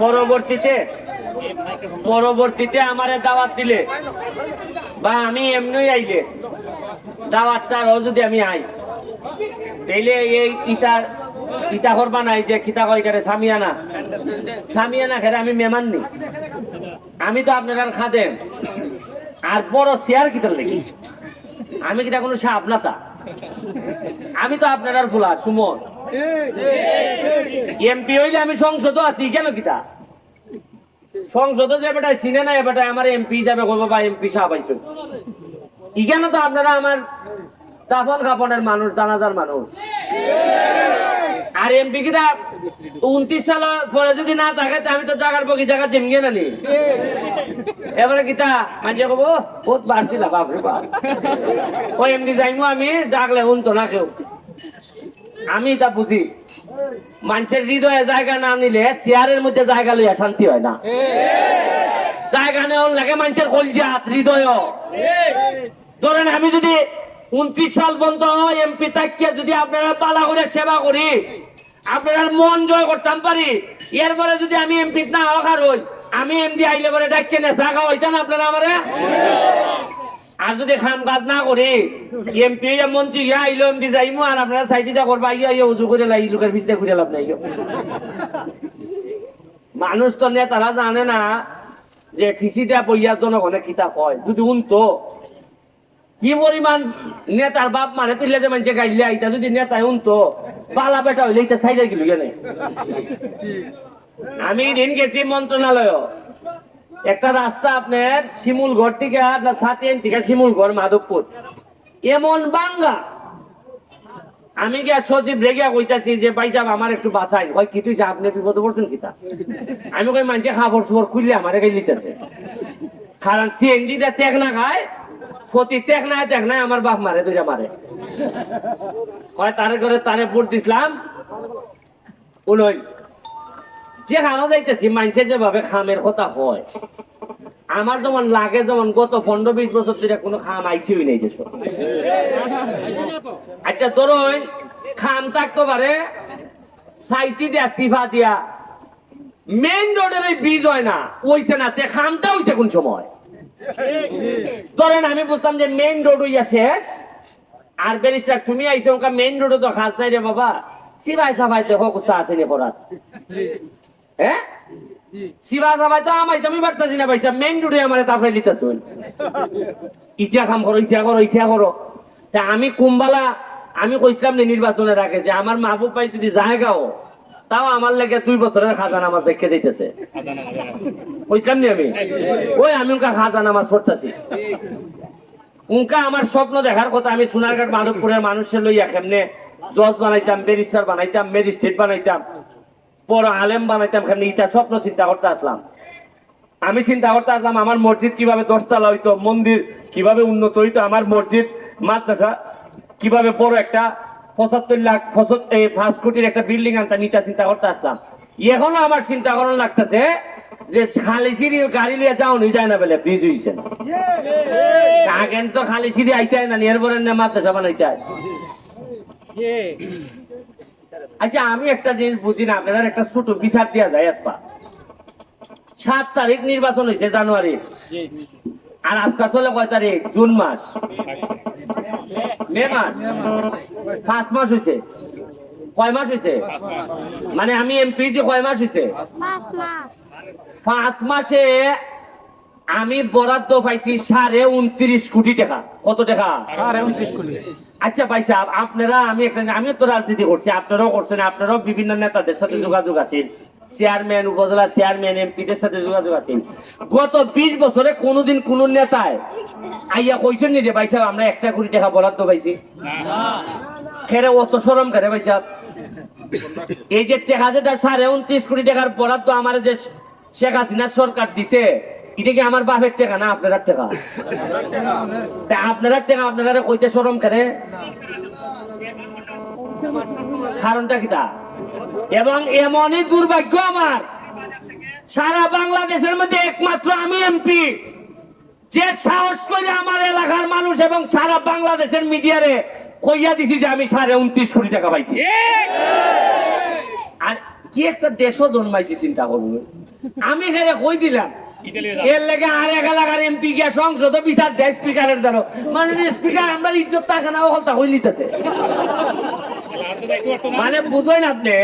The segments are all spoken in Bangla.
পরবর্তীতে পরবর্তীতে আমারে দাওয়াত দিলে। বা আমি এমনি আইলে। দাওয়াত চারও যদি আমি আই। তাইলে এই ইটা ইটা করবা নাই যে কিতা কয় করে সামিয়ানা। সামিয়ানা খেলে আমি মেমান নি আমি তো আপনার খাদেন আর বড় চেয়ার কিতার লেগে। আমি কিতা কোনো সাপ না তা। আমি তো আপনার ফুলা সুমন। এমপি হইলে আমি সংসদ আছি, কেন কিতা? সংসদে যে বেটায় চিনে না এবারটা আমার এমপি হিসাবে করব বা এমপি সাহেব আইসুন ইখানে তো আপনারা আমার দাফন কাপনের মানুষ, জানাজার মানুষ? আর এমপি কিটা উনত্রিশ সালের পরে যদি না থাকে, তা আমি তো জাগার বকি জায়গা জেমগে না নি। এবারে কিতা? মাঝে কব বহুত বাড়ছিল, বাপরে বাপ। ওই এমনি যাইমু আমি, ডাকলে উনতো না কেউ। আমি তা বুঝি। মানুষের হৃদয়ে জায়গা না নিলে চেয়ারের মধ্যে জায়গা লইয়া শান্তি হয় না। জায়গা নেওয়ার লাগে মানুষের কলজাত, হৃদয়। ধরেন আমি যদি উনত্রিশ সাল পর্যন্ত এমপি তাকিয়ে যদি আপনারা পালা করে সেবা করি, আপনার মন জয় করতাম পারি। এরপরে যদি আমি এমপি না হওয়ার হই আমি এমডি আইলে পরে ডাকছে না চা খাওয়াইতেন আপনারা আমারে? আর যদি খাম কাজ না করি এমপি মন্ত্রী ইয়া আইলো এমপি যাইমু আর আপনারা সাইডিটা করবা, ইয়া ইয়া, উজু করে লাই, লোকের পিছনে ঘুরে লাভ নাই। মানুষ তো নেতারা জানে না যে ফিসিটা বইয়া জনগণে কিতা কয় যদি উনতো কি পরিমাণ নেতার বাপ মারে তুললে যে মানুষে গাইলে আইতা, যদি নেতায় উনতো বালা বেটা হইলে ইটা সাইডে গেল কেন? আমি দিন গেছি মন্ত্রণালয় একটা রাস্তা আপনার শিমুল ঘর থেকে আপনার থেকে শিমুল ঘর মাধবপুর। এমন বাঙ্গা। আমি গিয়া সচিব রেগিয়া কইতাছি যে, ভাই যাব আমার একটু বাঁচাই। হয় কি তুই আপনি বিপদে পড়ছেন কিতা আমি কই, মানছে খাবার সুবর খুললে আমার গাই নিতেছে। কারণ সিএনজি তে টেক না খায় ক্ষতি টেক নাই টেক নাই, আমার বাপ মারে, দুইটা মারে। হয় তারে করে তারে ভোট দিছিলাম উনই যে খানো যাইতেছি মানছে যেভাবে খামের কথা হয় আমার যেমন লাগে যেমন, গত পনেরো বিশ বছর ধরে কোনো খাম আইসিই নেই দেশ আচ্ছা ধরুন, খাম থাকতে পারে, সাইটি দিয়া, সিফা দিয়া। মেইন রোডের এই বীজ হয় না ওইছে না, তে খামটা হইছে কোন সময়? ধরেন, আমি বুঝতাম যে মেইন রোড হইয়া শেষ, আর ব্যারিস্টার, তুমি আইছো মেইন রোডে তো খাস নাই রে বাবা। সিবাই সাবাই দেখো কুস্তা আছে রে পড়াত হ্যাঁ সিবা সাবাই তো আমাই তুমি বার্তাছি না পাইছা মেইন রোডে আমারে তারপরে লিতেছ ইটা কাম করো ইটা করো ইটা করো। তা আমি কুম্বালা, আমি কইছিলাম নি নির্বাচনের আগে যে আমার মাহবুব ভাই যদি জায়গাও তাও আমার লেগে দুই বছরের খাজানা নামাজ দেখে যাইতেছে। কইছিলাম নি আমি? ওই আমি উনকা খাজানা নামাজ পড়তেছি উনকা আমার স্বপ্ন দেখার কথা, আমি সোনারঘাট মাধবপুরের মানুষের লইয়া কেমনে জজ বানাইতাম, ব্যারিস্টার বানাইতাম, ম্যাজিস্ট্রেট বানাইতাম। বড় আলেম বানাইতাম কেমনে ইটা স্বপ্ন চিন্তা করতে আসলাম। আমি চিন্তা করতে আসলাম আমার মসজিদ কীভাবে দশতলা হইতো মন্দির কীভাবে উন্নত হইতো আমার মসজিদ মাদ্রাসা কীভাবে বড় একটা পঁচাত্তর লাখ এই পাঁচ কোটির একটা বিল্ডিং আনতে নিতে চিন্তা করতে আসলাম। এখনও আমার চিন্তা করার লাগতেছে যে খালি সিঁড়ি গাড়ি লিয়ে যাও নি যায় না বলে ব্রিজ হইছে আগেন তো খালি সিঁড়ি আইতে না এরপরে না মাদ্রাসা বানাইতে আচ্ছা আমি একটা জিনিস বুঝি না আপনার একটা ছোট বিচার দেওয়া যায় আসপা সাত তারিখ নির্বাচন হয়েছে জানুয়ারি। আর আজকে চলে কয় তারিখ? জুন মাস। মে মাস। পাঁচ মাস হয়েছে। কয় মাস হয়েছে? মানে আমি এমপি যে কয় মাস হয়েছে? পাঁচ মাসে। আমি বরাদ্দ পাইছি সাড়ে উনত্রিশ কোটি টাকা। কত টাকা? আচ্ছা ভাই সাহেব, আপনারা, আমি একটা আমিও তো রাজনীতি করছি, আপনারাও করছেন, আপনারাও বিভিন্ন নেতাদের সাথে যোগাযোগ আছেন। চেয়ারম্যান, উপজেলা চেয়ারম্যান, এমপিদের সাথে যোগাযোগ আছেন। গত বিশ বছরে কোনোদিন কোন নেতায় আইয়া কইছেন যে, ভাই সাহেব, আমরা একটা কোটি টাকা বরাদ্দ পাইছি। খেরে অত সরম খেরে ভাই সাহেব। এই যে টাকা যেটা, সাড়ে উনত্রিশ কোটি টাকার বরাদ্দ আমার যে শেখ হাসিনা সরকার দিছে এটা কি আমার বাপের টাকা না আপনার টাকা? আপনারা টাকা আপনারা কি তা? এবং এমনই দুর্ভাগ্য আমার, সারা বাংলাদেশের মধ্যে একমাত্র আমি এমপি। যে সাহস করে আমার এলাকার মানুষ এবং সারা বাংলাদেশের মিডিয়ারে কইয়া দিছি যে আমি সাড়ে উনত্রিশ কোটি টাকা পাইছি। আর কি একটা দেশও জন্মাইছি, চিন্তা করব আমি হেরে কই দিলাম? এর লেগে আর এক এলাকার এমপি গিয়া সংসদ বিচার দেয় স্পিকারের দ্বারা। মানে স্পিকার আমরা ইজ্জত থাকে না হলতা হই লিতেছে মানে বুঝবেন আপনি?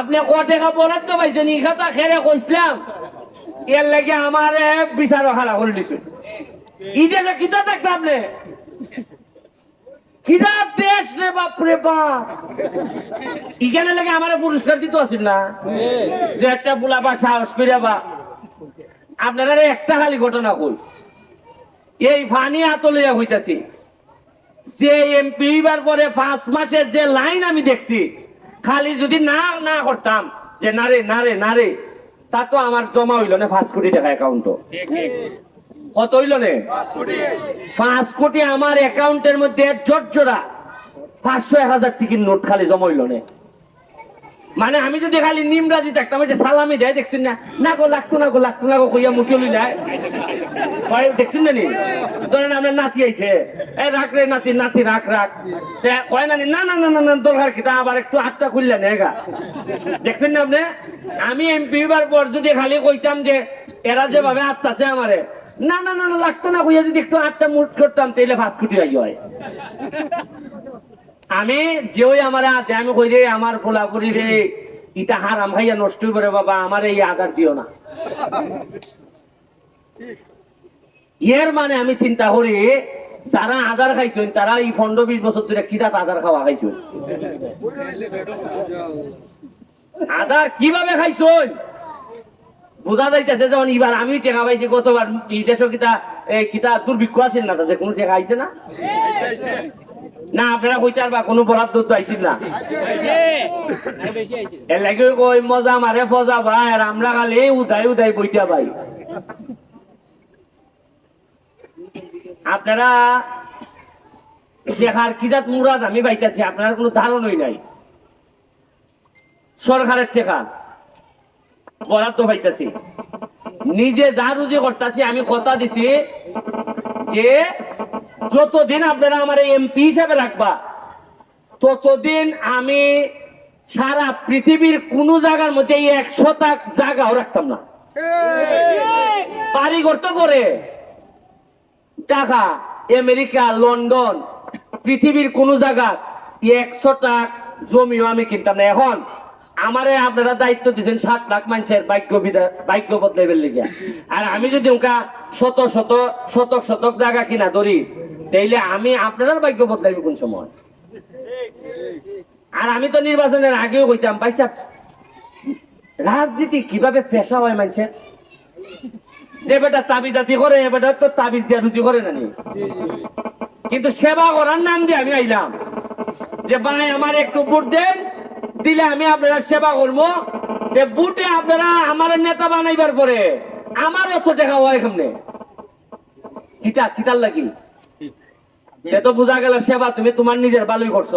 আপনি ক টাকা বরাদ্দ পাইছেন ই কথা খেরে কইছিলাম। এর লেগে আমার বিচার হারা করে দিছে। ই দেশে কিতা থাকতে আপনি? কিতা দেশ রে বাপ রে বাপ। ইখানে লাগে আমার পুরস্কার দিতে আসিল না? যে একটা বুলা বা সাহস করে বা আপনারা একটা খালি ঘটনা কই এই ফানি আতলিয়া হইতাছি। যে এমপি বার পরে পাঁচ মাসের যে লাইন আমি দেখছি, খালি যদি না না করতাম, যে না রে না রে না রে, তা তো আমার জমা হইল না পাঁচ কোটি টাকা অ্যাকাউন্ট কত হইল নে? পাঁচ কোটি আমার অ্যাকাউন্টের মধ্যে জোরা পাঁচশো এক হাজার টিকিট নোট খালি জমা হইল নে। মানে আমি যদি খালি নিমরাজি থাকতাম যে সালামি দেয় দেখছেন না? না গো লাগতো না গো লাগতো না গো কইয়া মুখে লই যায়। দেখছেন না নি? ধরেন আমরা নাতি আইছে। এ রাখ রে নাতি নাতি রাখ রাখ। কয় না নি, না না না না দরকার তা আবার একটু হাতটা খুললেন নেগা দেখছেন না আপনি? আমি এমপি বার পর যদি খালি কইতাম যে এরা যেভাবে আত্মাছে আমারে না না না লাগতো না কইয়া যদি একটু হাতটা মুট করতাম তাইলে ফাঁস কোটি আই হয় আমি যেই আমার হাতে আমি কই রে আমার ফুলাপুরি রে ইটা হারাম ভাইয়া নষ্ট করে বাবা, আমার এই আধার দিও না। এর মানে আমি চিন্তা করি, যারা আধার খাইছেন, তারা এই পনেরো বিশ বছর ধরে কি দাঁত আধার খাওয়া খাইছেন? আধার কীভাবে খাইছেন? বোঝা যাইতেছে যখন এবার আমি টেকা পাইছি, গতবার এই দেশও কিতা কিতা দুর্ভিক্ষ আছে না তাদের কোনো টেকা আইছে না? না, আপনারা কইতার বা কোনো বরাদ্দ তো আইছিল না। এর লাগে কই, মজা মারে, ফজা ভাই, আর আমরা খালি উদাই উদাই বইটা ভাই আপনারা দেখার কি জাত মুরাদ আমি পাইতেছি, আপনার কোনো ধারণই নাই। সরকারের টেকা বরাদ্দ পাইতেছি। নিজে যা রুজি করতেছি, আমি কথা দিছি যে যতদিন আপনারা আমার এমপি হিসাবে রাখবা, ততদিন আমি সারা পৃথিবীর কোন জায়গার মধ্যে এই একশো জায়গাও রাখতাম না। বাড়ি করতে করে টাকা আমেরিকা, লন্ডন, পৃথিবীর কোন জায়গা একশো টাক জমিও আমি কিনতাম না। এখন আমারে আপনারা দায়িত্ব দিচ্ছেন সাত লাখ মানুষের ভাগ্য ভাগ্য বদলাইবের লিগে। আর আমি যদি ওকা শত শত, শতক শতক জায়গা কিনা ধরি তাইলে আমি আপনার ভাগ্য বদলাইব কোন সময়? আর আমি তো নির্বাচনের আগেও কইতাম ভাইসা রাজনীতি কীভাবে পেশা হয় মানুষের যে বেটা তাবিজাতি করে, এ বেটা তো তাবিজ দিয়া রুজি করে নানি কিন্তু সেবা করার নাম দিয়ে আমি আইলাম যে, ভাই, আমার একটু ভোট দেন, দিলে আমি আপনারা সেবা করব। যে বুটে আপনারা আমার নেতা বানাইবার পরে আমার অত টাকা হয় কেমনে? কিতা কিতার লাগি? সে তো বোঝা গেল সেবা তুমি তোমার নিজের ভালোই করছ।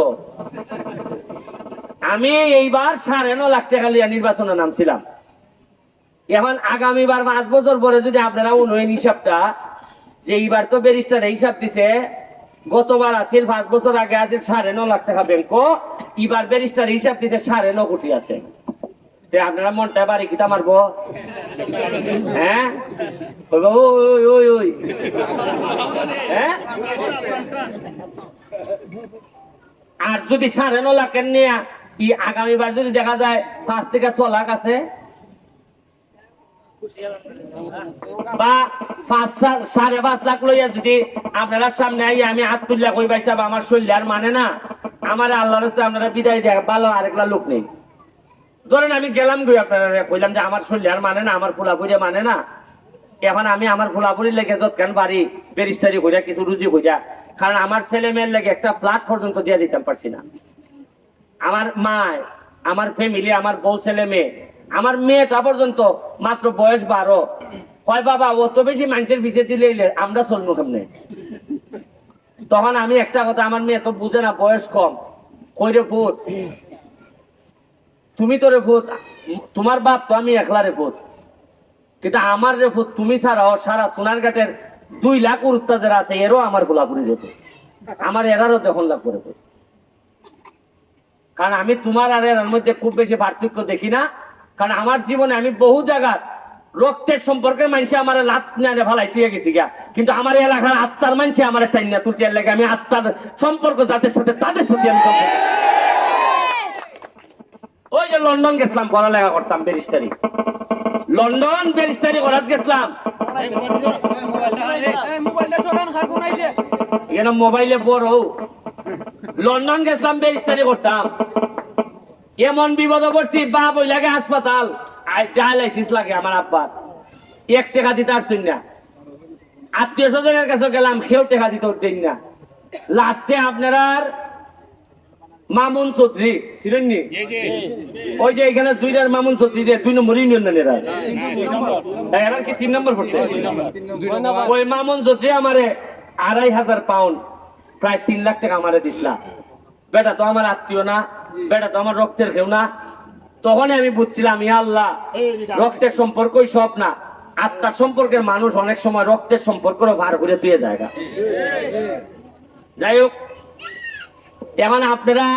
আমি এইবার সাড়ে ন লাখ টাকা লিয়া নির্বাচনে নামছিলাম এখন আগামীবার পাঁচ বছর পরে যদি আপনারা উন্নয়ন হিসাবটা, যে এইবার তো ব্যারিস্টার হিসাব দিছে, গতবার আছিল পাঁচ বছর আগে আছিল সাড়ে ন লাখ টাকা ব্যাংক এবার ব্যারিস্টার হিসাব দিছে সাড়ে ন কোটি আছে। হ্যাঁ? হ্যাঁ? আর যদি সাড়ে ন লাখের নিয়ে, ই আগামীবার যদি দেখা যায়, পাঁচ থেকে ছ লাখ আছে। বা পাঁচ সাড়ে পাঁচ লাখ লইয়া যদি আপনারা সামনে আই আমি হাত তুললা কই পাইছি আমার শরীর আর মানে না? আমার আল্লাহর আপনারা বিদায় দেয়, ভালো আরেকলা লোক নেই। ধরেন আমি গেলাম গই আপনারা কইলাম যে আমার শরীর আর মানে না, আমার ফুলা ফুলাপুরি মানে না। এখন আমি আমার ফুলাপুরি লেগে যতখান বাড়ি ব্যারিস্টারি কইরা কিছু রুজি কইরা, কারণ আমার ছেলে মেয়ের লেগে একটা ফ্ল্যাট পর্যন্ত দিয়ে দিতাম পারছি না। আমার মা আমার ফ্যামিলি আমার বউ ছেলে মেয়ে আমার মেয়েটা পর্যন্ত মাত্র বয়স বারো। কয় বাবা অত বেশি মানুষের পিছিয়ে দিলে আমরা চলবো কেমনে? তখন আমি একটা কথা, আমার মেয়ে তো বুঝে না, বয়স কম। কইরে ফুট তুমি তো রে তোমার বাপ তো আমি একলা রে ফুট কিন্তু আমার রে তুমি ছাড়াও সারা সোনার ঘাটের দুই লাখ উত্তা যারা আছে, এরও আমার গোলাপুরি রে ফুট আমার এগারো তখন লাভ করে কারণ আমি তোমার আর এর মধ্যে খুব বেশি পার্থক্য দেখি না। কারণ আমার জীবনে আমি বহু জায়গা রক্তের সম্পর্কের মানছে, আমার লাত নারে ভালাই, তুই গেছি গা কিন্তু আমার এলাকার আত্মার মানছে, আমার টাইনা তুলছে লাগে আমি আত্মার সম্পর্ক যাদের সাথে তাদের সাথে আমি সম্পর্ক ওই যে লন্ডন গেছিলাম, পড়ালেখা করতাম ব্যারিস্টারি লন্ডন ব্যারিস্টারি করার গেছিলাম। এখানে মোবাইলে বড়। লন্ডন গেছিলাম ব্যারিস্টারি করতাম। এমন বিপদ পড়ছি, বাপ ওই লাগে হাসপাতাল। আর ডায়ালাইসিস লাগে আমার আব্বার। এক টাকা দিতে আসছেন না। আত্মীয় স্বজনের কাছে গেলাম, কেউ টাকা দিতে দিন না। লাস্টে আপনারা মামুন চৌধুরী। ছিলেন নি? ওই যে এখানে দুইটার মামুন চৌধুরী যে দুই নম্বর ইউনিয়নের এরা কি তিন নম্বর পড়ছে? ওই মামুন চৌধুরী আমারে আড়াই হাজার পাউন্ড প্রায় তিন লাখ টাকা আমারে দিসলা। বেটা তো আমার আত্মীয় না বেটা তো আমার রক্তের কেউ না। তখন আমি বুঝছিলাম ইয়া আল্লাহ রক্তের সম্পর্কই সব না। আত্মার সম্পর্কের মানুষ অনেক সময় রক্তের সম্পর্কও ভার করে দিয়ে যায় যাই হোক এখন আপনারা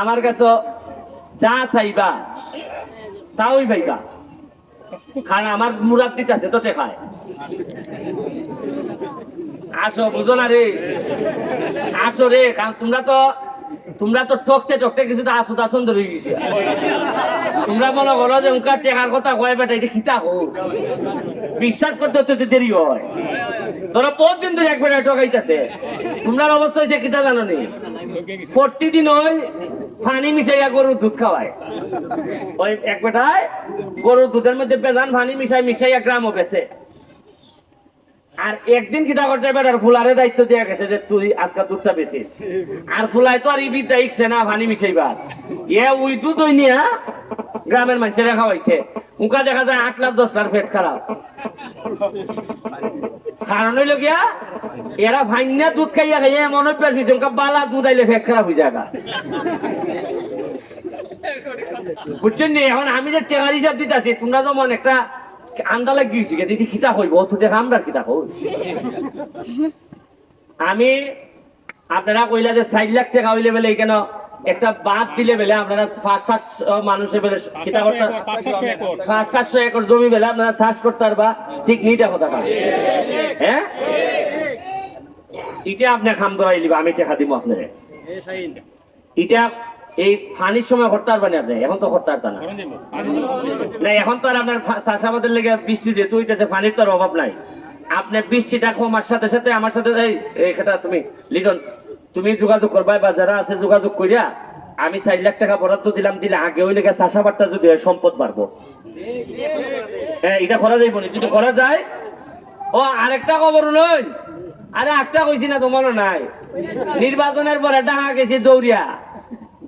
আমার কাছে যা চাইবা, তাওই ভাইবা কারণ আমার মুরাদ দিতে আছে তো খায়। আসো, বুঝো না রে। আসো রে, কারণ তোমরা তো তোমরা তো টকতে টকতে কিছু তো আসো দাসন ধরে গেছে। তোমরা মনে করো যে উনকার টেকার কথা কয়, বেটা, এটা খিতা হোক বিশ্বাস করতে হতে দেরি হয়। তোরা বহুদিন ধরে এক বেটা টকাইতেছে তোমরা অবস্থা হয়েছে কিতা জানো নি? প্রতিদিন ওই ফানি মিশাইয়া গরুর দুধ খাওয়ায়। ওই এক বেটায় গরুর দুধের মধ্যে বেজান পানি মিশাই মিশাইয়া গ্রামও বেছে। আর একদিন কিতা করছে বেটার ফুলারে দায়িত্ব দেওয়া গেছে যে তুই আজকে দুধটা বেশিস আর ফুলাই তো আর ইবি দেখছে না পানি মিশাইবার। এ ওই দুধ ওই নিয়ে গ্রামের মানুষেরা খাওয়াইছে উকা দেখা যায় আট লাখ, দশ লাখ পেট খারাপ। কারণ হইল গিয়া এরা ভাঙনা দুধ খাইয়া খাইয়া মনে পেয়েছে উনকা বালা দুধ আইলে পেট খারাপ হয়ে যাগা। বুঝছেন এখন আমি যে টেকার হিসাব দিতেছি, তোমরা যেমন একটা আন্দালে গিয়েছি দিদি খিতা হইব তো দেখা আমরা কিতা হই। আমি আপনারা কইলা যে ষাট লাখ টাকা হইলে বেলে কেন একটা বাদ দিলে বেলে আপনারা পাঁচ সাতশো মানুষের বেলে কিতা করতে পাঁচ সাতশো একর। জমি বেলে আপনারা চাষ করতে পারবা ঠিক নিটা কথা হ্যাঁ? এটা আপনি খাম ধরাই লিবা আমি টাকা দিব আপনার। এটা এই ফানির সময় করতে পারবেন আপনি এখন তো করতে পারতেন না। এখন তো আর আপনার চাষাবাদের লেগে বৃষ্টি যেহেতু হইতেছে পানির তো অভাব নাই। আপনি বৃষ্টিটা কমার সাথে সাথে, আমার সাথে এই এটা তুমি, লিটন, তুমি যোগাযোগ করবা, বা যারা আছে যোগাযোগ করিয়া আমি চার লাখ টাকা বরাদ্দ দিলাম, দিলে আগে ওই লেগে চাষাবাদটা যদি হয়, সম্পদ বাড়বো। হ্যাঁ এটা করা যাইব না, যদি করা যায়, ও, আরেকটা খবর নই আরে একটা কইছি না, তোমারও নাই। নির্বাচনের পরে ডাকা গেছি দৌড়িয়া।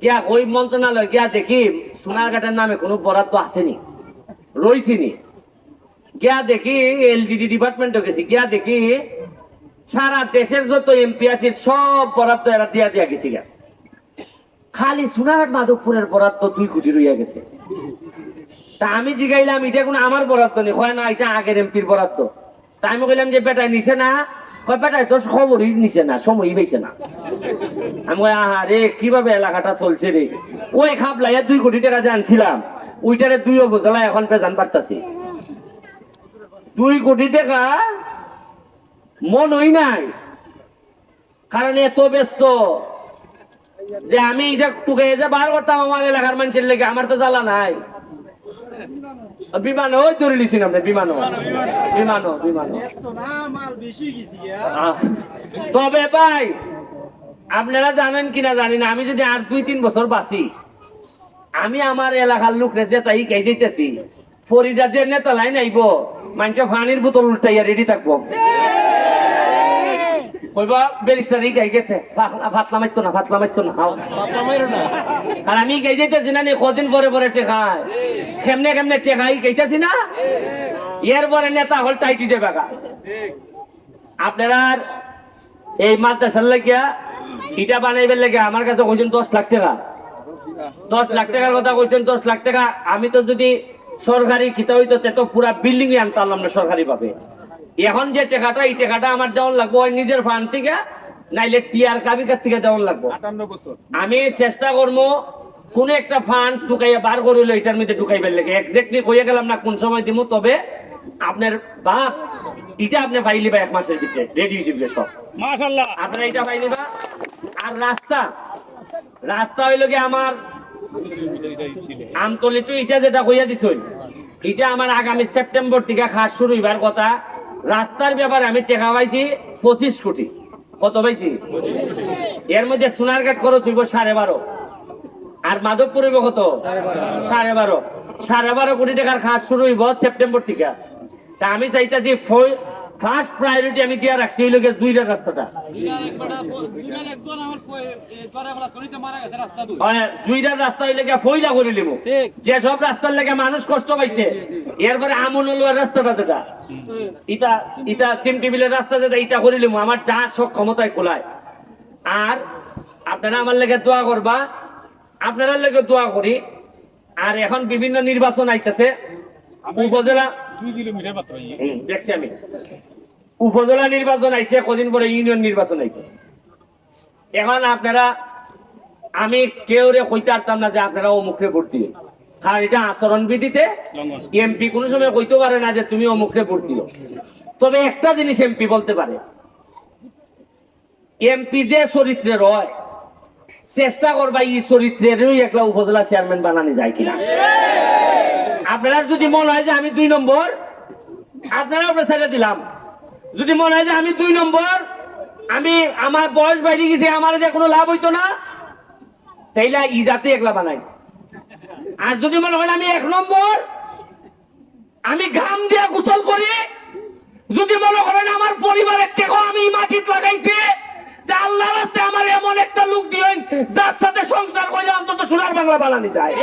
গিয়া ওই মন্ত্রণালয় গিয়া দেখি সোনারঘাটের নামে কোনো বরাদ্দ আসেনি, রইছিনি। গিয়া দেখি এলজিডি ডিপার্টমেন্টে গেছি, গিয়া দেখি সারা দেশের যত এমপি আছে সব বরাদ্দ এরা দিয়া দিয়া গেছি গা খালি সোনারঘাট মাধবপুরের বরাদ্দ দুই কোটি রইয়া গেছে। তা আমি জিগাইলাম, এটা কোনো আমার বরাদ্দ নেই, হয় না, এটা আগের এমপির বরাদ্দ। তা আমি কইলাম যে বেটায় নিছে না কয় বেটায় তো খবরই নিছে না সময়ই পাইছে না। আমি কই, আহা রে, কীভাবে এলাকাটা চলছে রে? ওই খাপলাইয়া দুই কোটি টাকা যে আনছিলাম, ওইটারে দুই অবজলা এখন পেজান পারতাছি। দুই কোটি টাকা মন হই নাই। কারণ এত ব্যস্ত। যে আমি যে তোকে যে বার করতাম আমার এলাকার মানুষের লেগে, আমার তো জ্বালা নাই। বিমান, ওই ধরে লিছি না বিমান। বিমান বিমান। তবে ভাই, আপনারা জানেন কিনা জানি না, আমি যদি আর দুই, তিন বছর বাঁচি, আমি আমার এলাকার লোকরে যে তাই কে যাইতেছি। ফরিদা যে নেতা লাইন আইব মানুষ পানির বোতল উল্টাইয়া রেডি থাকব। কইবা ব্যারিস্টার এই গাই গেছে। ফাতলা- ফাতলা মারতো না মারতো না। আর আমি গাই যাইতেছি না নি কদিন পরে পরে টেকায় কেমনে কেমনে টেকাই গাইতেছি না? এর পরে নেতা হল টাইটি আপনারা এই মাদ্রাসার লাগিয়া ইটা বানাইবার লাগে আমার কাছে কইছেন দশ লাখ টাকা। দশ লাখ টাকার কথা কইছেন দশ লাখ টাকা। আমি তো যদি সরকারি কিতা হইতো তে তো পুরা বিল্ডিং আনতে পারলাম না সরকারি ভাবে এখন যে টাকাটা এই টাকাটা আমার দেওয়ার লাগবো নিজের ফান্ড থেকে নাইলে টিয়ার কাবি কার থেকে দেওয়ার লাগবো। আটান্ন বছর। আমি চেষ্টা করব কোন একটা ফান্ড ঢুকাইয়া বার করিল এটার মধ্যে ঢুকাইবার লাগে। এক্স্যাক্টলি কইয়া গেলাম না কোন সময় দিব তবে আপনার বাপ এটা আপনি পাইলি বা এক মাসের ভিতরে রেডি হিসেবে সব। মাশাল্লাহ। আপনারা এটা পাইলি বা আর রাস্তা রাস্তা হইল কি আমার আমতলি তো এটা যেটা কইয়া দিছই এটা আমার আগামী সেপ্টেম্বর থেকে খাস শুরু হইবার কথা। রাস্তার ব্যাপারে আমি টেকা পাইছি পঁচিশ কোটি। কত পাইছি? এর মধ্যে সোনারঘাট খরচ হইব সাড়ে বারো। আর মাধবপুর হইব কত? সাড়ে বারো। সাড়ে বারো কোটি টাকার খাস শুরু হইব সেপ্টেম্বর থেকে। তা আমি চাইতেছি ফার্স্ট প্রায়োরিটি আমি দিয়া রাখছি হইল গিয়ে দুইটা রাস্তাটা। দুইটা রাস্তা হইলে গিয়ে ফইলা করে নিব। যে সব রাস্তার লেগে মানুষ কষ্ট পাইছে এরপরে আমনুল্লাহ রাস্তাটা যেটা। ইটা ইটা সিম টিভিলের রাস্তা যেটা ইটা করে নিব। আমার যা সব ক্ষমতায় খোলায় আর আপনারা আমার লেগে দোয়া করবা আপনারা লেগে দোয়া করি। আর এখন বিভিন্ন নির্বাচন আইতেছে। উপজেলা দুই কিলোমিটার মাত্র। দেখছি আমি। উপজেলা নির্বাচন আইছে, কদিন পরে ইউনিয়ন নির্বাচন আইছে এখন আপনারা, আমি কেউ রে কইতে পারতাম না যে আপনারা অমুখে ভোট দিও কারণ এটা আচরণ বিধিতে। এমপি কোনো সময় কইতে পারে না যে তুমি অমুখে ভোট দিও তবে একটা জিনিস এমপি বলতে পারে। এমপি যে চরিত্রের হয়, চেষ্টা করবা এই চরিত্রেরই একলা উপজেলা চেয়ারম্যান বানানো যায় কিনা। আপনার যদি মনে হয় যে আমি দুই নম্বর, আপনারাও প্রেসারে দিলাম। যদি মনে হয় যে আমি দুই নম্বর, আমি আমার বয়স বাইরে গেছে, আমার যে কোনো লাভ হইতো না, তাইলে ই জাতি একলা বানাই। আর যদি মনে হয় আমি এক নম্বর, আমি ঘাম দিয়ে গোসল করি, যদি মনে করেন আমার পরিবারের থেকে আমি মাটিত লাগাইছি আল্লাহ রাস্তায় আমার এমন একটা লোক দিলেন যার সাথে সংসার করলে অন্তত সোনার বাংলা বানানি যায়।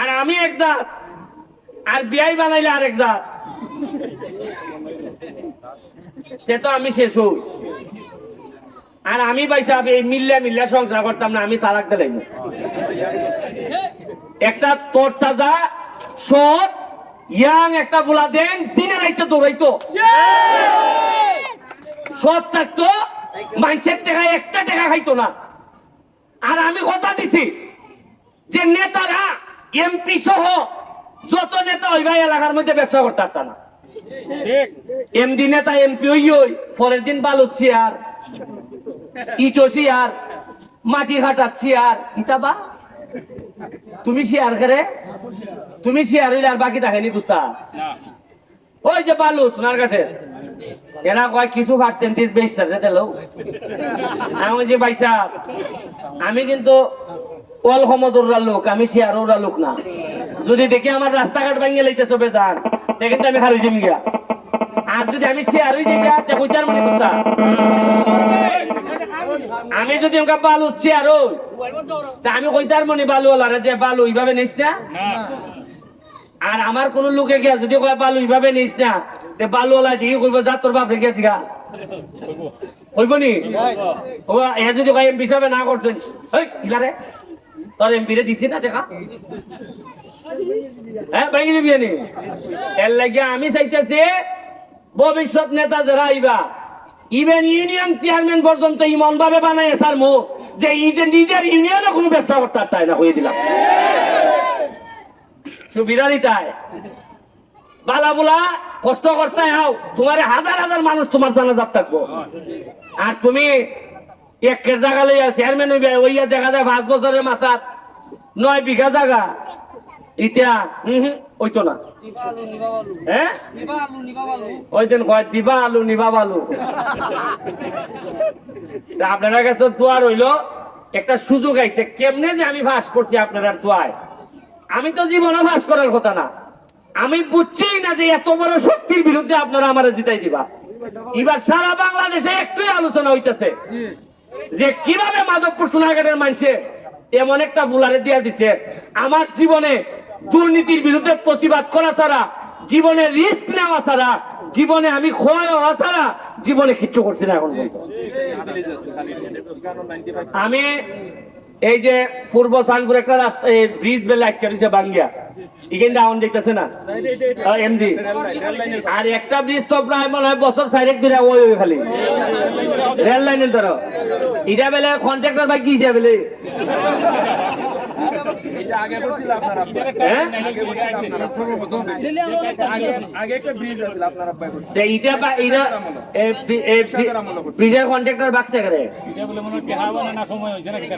আর আমি এক জাত, আর বিয়াই বানাইলে আর এক জাত। সে তো আমি শেষ হই। আর আমি পাইসা এই মিল্লা মিল্লা সংসার করতাম না, আমি তালাক দিলাম। একটা তোর তাজা সৎ ইয়াং একটা গোলা দেন দিনে রাইতে দৌড়াইতো। সৎ থাকতো, মানুষের টাকা একটা টাকা খাইতো না। আর আমি কথা দিছি যে নেতারা, এমপি সহ যত নেতা হইবা এলাকার মধ্যে ব্যবসা করতে না। এমডি নেতা এমপি হই হই পরের দিন বালুত চেয়ার ইটো চেয়ার মাটি ঘাটার চেয়ার। ইতাবা তুমি শেয়ার করে? তুমি শেয়ার হইলে আর বাকি দেখেনি বুঝতা? ওই যে বালু সোনার কাঠের। এরা কয় কিছু পার্সেন্টেজ বেস্টার দিল। আমি যে ভাই আমি কিন্তু অল ক্ষমতার লোক আমি শেয়ার ওরা লোক না। যদি দেখি আমার রাস্তাঘাট ভাঙিয়ে লাইতেছে বেজান তে কিন্তু আমি হারই যাবি গিয়া। আর যদি আমি শেয়ার হয়ে যাই গিয়া, তে কইতার মানে বুঝতা আমি যদি ওকে বালু শেয়ার তা আমি কইতার মনে বালু ওলারে যে বালু ওইভাবে নিস না? আর আমার কোন লোকে গিয়া যদি কয় বালু এইভাবে নিস না তে বালু ওলা দিকে কইব যা তোর বাপ রেখে গা কইব। নি? ও এ যদি কয় এমপি সাহেব না করছেন। এই ইলারে। তোর এমপি দিছি না, দেখা? হ্যাঁ ভাঙি দিবি নি এর লাগিয়া আমি চাইতেছি, ভবিষ্যৎ নেতা যারা আইবা ইভেন ইউনিয়ন চেয়ারম্যান পর্যন্ত ইমন ভাবে বানাই স্যার মো যে ই যে নিজের ইউনিয়নে কোনো ব্যবসা করতে পারতাই না হয়ে দিলাম। সুবিধা দিতায় বালা বুলা, কষ্ট করতে হাও তোমার হাজার হাজার মানুষ তোমার জানা যাপ থাকব। আর তুমি একের জায়গা লইয়া চেয়ারম্যান হইবে ওইয়া দেখা যায় পাঁচ বছরের মাথাত নয় বিঘা জায়গা। ইতিয়া হম হম ওইতো না। হ্যাঁ? ওই দিন কয় দিবা আলু নিবা আলু তা আপনারা কাছে দোয়া রইল একটা সুযোগ আইছে। কেমনে যে আমি ভাস করছি আপনারা দোয়ায় আমি তো জীবনে ভাস করার কথা না। আমি বুঝছিই না যে এত বড় শক্তির বিরুদ্ধে আপনারা আমার জিতাই দিবা। এবার সারা বাংলাদেশে একটুই আলোচনা হইতেছে যে কীভাবে মাধবপুর সোনাঘাটের মানছে এমন একটা বুলারে দিয়া দিছে আমার জীবনে দুর্নীতির বিরুদ্ধে প্রতিবাদ করা ছাড়া জীবনে রিস্ক নেওয়া ছাড়া জীবনে আমি খোয়া ছাড়া জীবনে কিচ্ছু করছি না এখন আমি এই যে পূর্ব সানপুর একটা রাস্তা ব্রিজ বেলা একটা বাঙ্গিয়া। এখানে ডাউন দেখতেছে না? এমডি আর একটা ব্রিজ তো প্রায় মনে হয় বছর সাইডে ধরে ওই ওই খালি। রেল লাইনের ধরো। এটা বেলা কন্ট্রাক্টর হ্যাঁ? আগে একটা ব্রিজ আছিল আপনার আব্বাই বলছে। এটা বা এটা এ, ব্রি- এ, ব্রি- ব্রিজের কন্ট্রাক্টর বাক্সে করে এটা বলে মনে টেহা না সময় হয়েছে না কিতা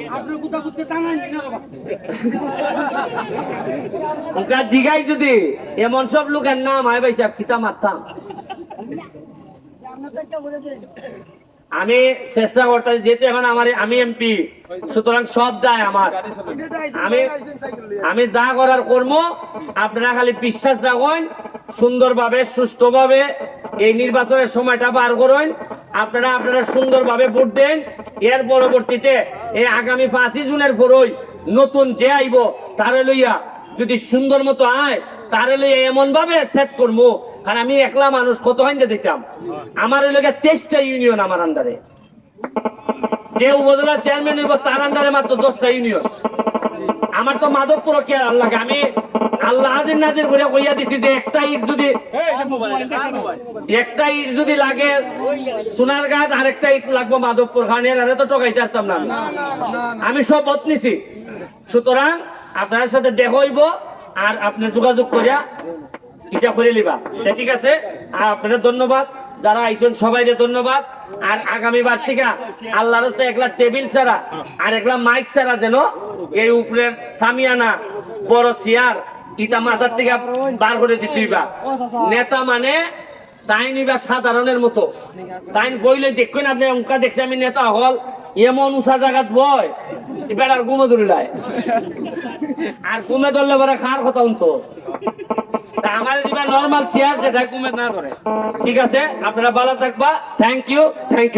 ওটা জিগাই যদি এমন সব লোকের নাম হয় ভাই সাহেব খিতা মারতাম আমি চেষ্টা করতেছি, যেহেতু এখন আমার, আমি এমপি সুতরাং সব দায় আমার। আমি আমি যা করার কর্ম আপনারা খালি বিশ্বাস রাখুন, সুন্দরভাবে, সুষ্ঠুভাবে এই নির্বাচনের সময়টা পার করুন। আপনারা আপনারা সুন্দরভাবে ভোট দেন। এর পরবর্তীতে এই আগামী পাঁচই জুনের পরই নতুন যে আইব, তারে লইয়া যদি সুন্দর মতো আয় তারে লইয়া এমন ভাবে সেট করব কারণ আমি একলা মানুষ কত হাইন্দে যেতাম আমার লোকের তেইশটা ইউনিয়ন আমার আন্ডারে যে উপজেলা চেয়ারম্যান হইব তার আন্ডারে মাত্র দশটা ইউনিয়ন আমার তো মাধবপুর কে আর লাগে। আমি আল্লাহ হাজির নাজির করে কইয়া দিছি যে একটা ইট যদি একটা ইট যদি লাগে সোনার গাছ আরেকটা ইট লাগবো মাধবপুর খানের আরে তো টোকাইতে পারতাম না আমি। সব নিছি। সুতরাং আপনার সাথে দেখা হইব। আর আপনি যোগাযোগ করিয়া এটা করে নিবা। ঠিক আছে? আর আপনাদের ধন্যবাদ। যারা আইসেন সবাইকে ধন্যবাদ। আর আগামী আগামীবার থেকে আল্লাহর একলা টেবিল ছাড়া আর একলা মাইক ছাড়া যেন এই উপরের সামিয়ানা, বড় চেয়ার, ইটা মাথার থেকে বার করে দিতেইবা নেতা মানে তাই এবার সাধারণের মতো। বইলে আপনি অঙ্কা দেখছি, আমি নেতা হল, এমন উঁচা বয় এবার আর আর ধরলে পরে খার কথা আমার নর্মাল চেয়ার যেটা, ঘুমে না ঠিক আছে, আপনারা ভালো থাকবা। Thank you thank you